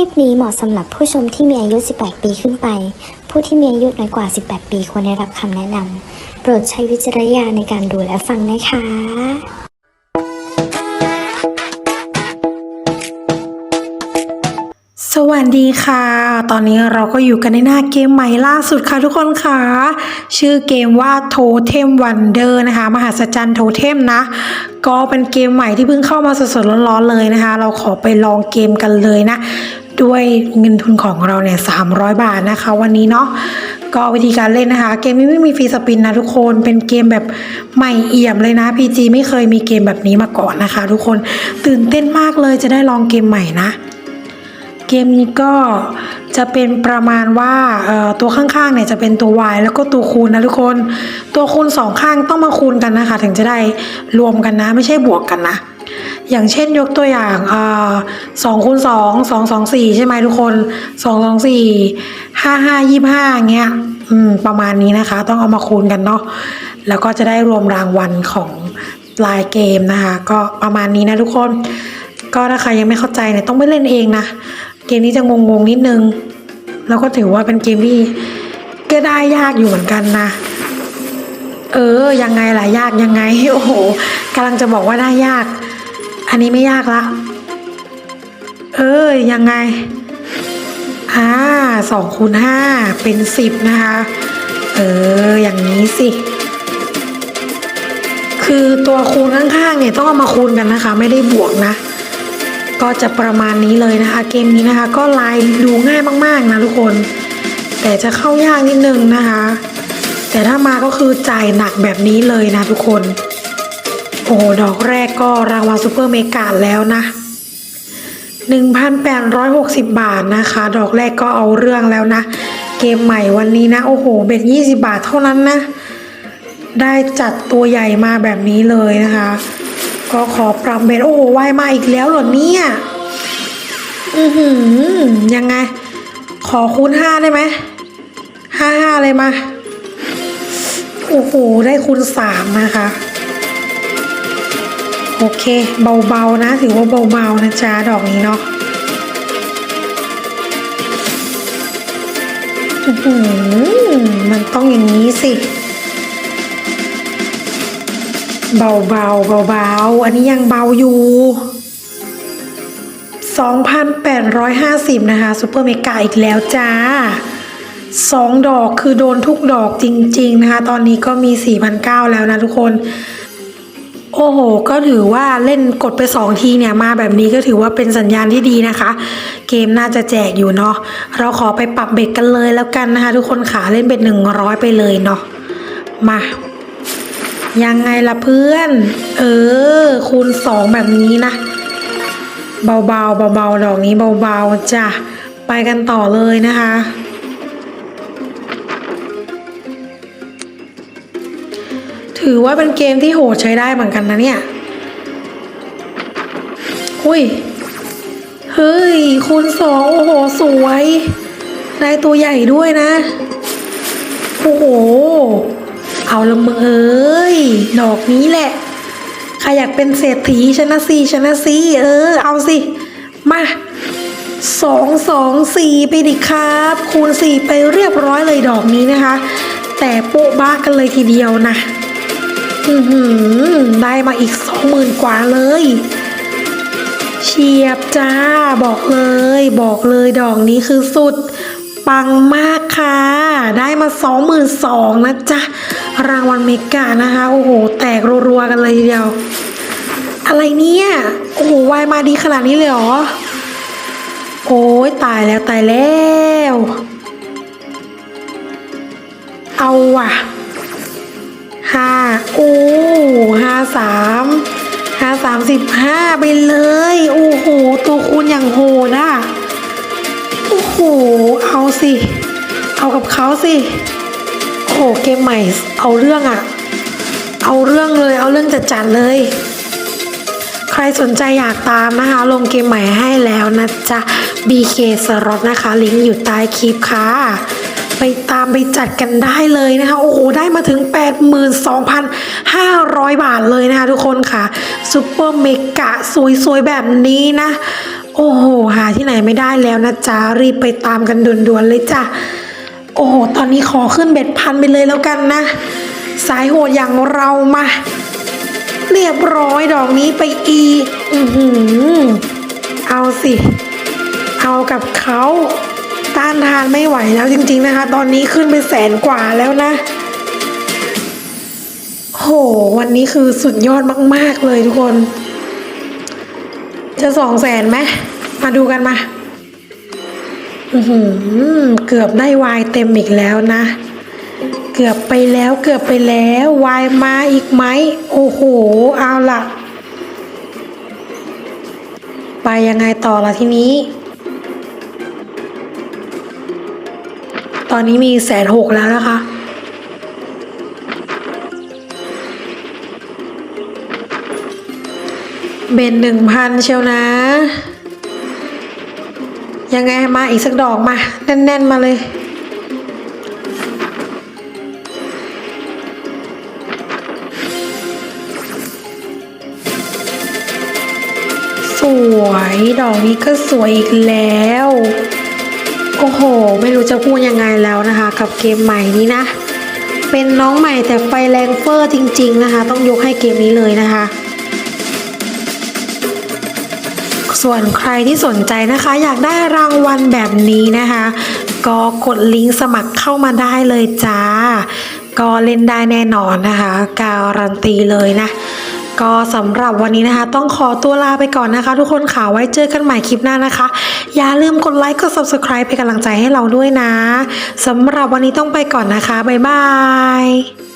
ลิปนี้เหมาะสำหรับผู้ชมที่มีอายุ 18 ปีขึ้นไป ผู้ที่มีอายุน้อยกว่า 18 ปีควรได้รับคำแนะนำ โปรดใช้วิจารณญาณในการดูและฟังนะคะสวัสดีค่ะ ตอนนี้เราก็อยู่กันในหน้าเกมใหม่ล่าสุดค่ะทุกคนค่ะ ชื่อเกมว่าโทเทมวันเดอร์นะคะ มหัศจรรย์โทเทมนะ ก็เป็นเกมใหม่ที่เพิ่งเข้ามาสดๆร้อนๆเลยนะคะ เราขอไปลองเกมกันเลยนะ ด้วยเงินทุนของเราเนี่ย300บาทนะคะ วันนี้เนาะก็วิธีการเล่นนะคะ เกมนี้ไม่มีฟรีสปินนะทุกคนเป็นเกมแบบใหม่เอี่ยมเลยนะ PG ไม่เคยมีเกมแบบนี้มาก่อนนะคะ ทุกคนตื่นเต้นมากเลยจะได้ลองเกมใหม่นะ เกมนี้ก็จะเป็นประมาณว่าตัวข้างๆเนี่ยจะเป็นตัว y แล้วก็ตัวคูณนะทุกคน ตัวคูณสองข้างต้องมาคูณกันนะคะ ถึงจะได้รวมกันนะ ไม่ใช่บวกกันนะ อย่างเช่นยกตัวอย่างสองคูณสองสองสองสี่ใช่ไหมทุกคนสองสองสี่ห้าห้ายี่ห้าเงี้ยประมาณนี้นะคะ ต้องเอามาคูณกันเนาะแล้วก็จะได้รวมรางวัลของลายเกมนะคะ ก็ประมาณนี้นะทุกคน ก็ถ้าใครยังไม่เข้าใจเนี่ยต้องไปเล่นเองนะ เกมนี้จะงงๆนิดนึง แล้วก็ถือว่าเป็นเกมที่ก็ได้ยากอยู่เหมือนกันนะ เออยังไงล่ะยากยังไงโอ้โหกำลังจะบอกว่าได้ยาก อันนี้ไม่ยากละ เออยังไง อ่าสองคูณห้าเป็นสิบนะคะ เออ อย่างนี้สิ คือตัวคูณข้างๆเนี่ยต้องเอามาคูณกันนะคะ ไม่ได้บวกนะ ก็จะประมาณนี้เลยนะคะ เกมนี้นะคะ ก็ลายดูง่ายมากๆนะทุกคน แต่จะเข้ายากนิดนึงนะคะ แต่ถ้ามาก็คือจ่ายหนักแบบนี้เลยนะทุกคน โอ้ดอกแร ก็รางวัลซูเปอร์เมกาแล้วนะ 1,860 บาทนะคะ ดอกแรกก็เอาเรื่องแล้วนะ เกมใหม่วันนี้นะ โอ้โห เบ็ด 20 บาทเท่านั้นนะ ได้จัดตัวใหญ่มาแบบนี้เลยนะคะ ก็ขอปรับเบ็ด โอ้โหวายมาอีกแล้วเหรอเนี่ย อือหือ ยังไง ขอคูณห้าได้ไหมห้าห้าเลยมา โอ้โห ได้คูณสามนะคะ โอเค เบาๆนะ ถือว่าเบาๆนะจ๊ะดอกนี้เนาะอื้อหือมันต้องอย่างนี้สิ เบาๆเบาๆอันนี้ยังเบาอยู่ 2,850 นะคะซูเปอร์เมกาอีกแล้วจ้าสองดอกคือโดนทุกดอกจริง ๆ นะคะ ตอนนี้ก็มี 4,900 แล้วนะทุกคน อ้โห ก็ถือว่าเล่นกดไป 2 ทีเนี่ยมาแบบนี้ก็ถือว่าเป็นสัญญาณที่ดีนะคะ เกมน่าจะแจกอยู่เนาะเราขอไปปรับเบ็ดกันเลยแล้วกันนะคะ ทุกคนขาเล่นเบ็ด100 ไปเลยเนาะมา ยังไงล่ะเพื่อน เออ คูณสองแบบนี้นะ เบาๆเบาๆดอกนี้เบาๆจ้ะไปกันต่อเลยนะคะ ถือว่าเป็นเกมที่โหดใช้ได้เหมือนกันนะเนี่ย อุ้ย เฮ้ย คูณสองโอ้โห สวย ได้ตัวใหญ่ด้วยนะ โอ้โห เอาละมึงเอ้ย ดอกนี้แหละใครอยากเป็นเศรษฐีชนะสีชนะสีเออ เอาสิ มาสองสองสี่ไปดิครับ คูณสี่ไปเรียบร้อยเลยดอกนี้นะคะ แต่โป๊ะบ้ากันเลยทีเดียวนะ อือหือได้มาอีกสองหมื่นกว่าเลย เฉียบจ้า บอกเลย บอกเลยดอกนี้คือสุด ปังมากค่ะ ได้มาสองหมื่นสองนะจ๊ะ รางวัลเมกานะคะ โอ้โห แตกรัวๆ กันเลยทีเดียว อะไรเนี่ย โอ้โหวายมาดีขนาดนี้เลยเหรอ โอ้ยตายแล้วตายแล้ว เอาว่ะ ห้าโอ้ห้าสามห้าสามสิบห้าไปเลย โอ้โห ตัวคูณอย่างโหดอะ โอ้โห เอาสิ เอากับเขาสิโอ้โหเกมใหม่ เอาเรื่องอะเอาเรื่องเลย เอาเรื่องจัดจัดเลย ใครสนใจอยากตามนะคะ ลงเกมใหม่ให้แล้วนะจ๊ะ BK s l o t นะคะ ลิงก์อยู่ใต้คลิปค่ะ ไปตามไปจัดกันได้เลยนะคะ โอ้โห ได้มาถึง 82,500 บาทเลยนะคะทุกคนค่ะซูเปอร์เมกะสวยๆ แบบนี้นะ โอ้โห หาที่ไหนไม่ได้แล้วนะจ๊ะ รีบไปตามกันด่วนๆเลยจ้ะ โอ้โห ตอนนี้ขอขึ้นเบ็ดพันไปเลยแล้วกันนะ สายโหดอย่างเรามา เรียบร้อยดอกนี้ไปอีอือหือเอาสิ เอากับเขา ต้านทานไม่ไหวแล้วจริง ๆนะคะ ตอนนี้ขึ้นไปแสนกว่าแล้วนะ โห วันนี้คือสุดยอดมาก ๆ เลยทุกคน จะสองแสนไหมมาดูกันมาอือหือเกือบได้วายเต็มอีกแล้วนะ เกือบไปแล้วเกือบไปแล้ววายมาอีกไหมโอ้โห เอาละไปยังไงต่อละทีนี้ ตอนนี้มีแสนหกแล้วนะคะ เบนหนึ่งพันเชียวนะ ยังไงมาอีกสักดอกมา แน่น ๆ มาเลยสวยดอกนี้ก็สวยอีกแล้ว โอ้โห ไม่รู้จะพูดยังไงแล้วนะคะ กับเกมใหม่นี้นะ เป็นน้องใหม่แต่ไฟแรงเฟอร์จริง ๆนะคะ ต้องยกให้เกมนี้เลยนะคะ ส่วนใครที่สนใจนะคะ อยากได้รางวัลแบบนี้นะคะ ก็กดลิงก์สมัครเข้ามาได้เลยจ้า ก็เล่นได้แน่นอนนะคะ การันตีเลยนะ ก็สำหรับวันนี้นะคะ ต้องขอตัวลาไปก่อนนะคะ ทุกคนค่ะไว้เจอกันใหม่คลิปหน้านะคะ อย่าลืมกดไลค์กด subscribe เป็นกำลังใจให้เราด้วยนะสำหรับวันนี้ต้องไปก่อนนะคะบ๊ายบาย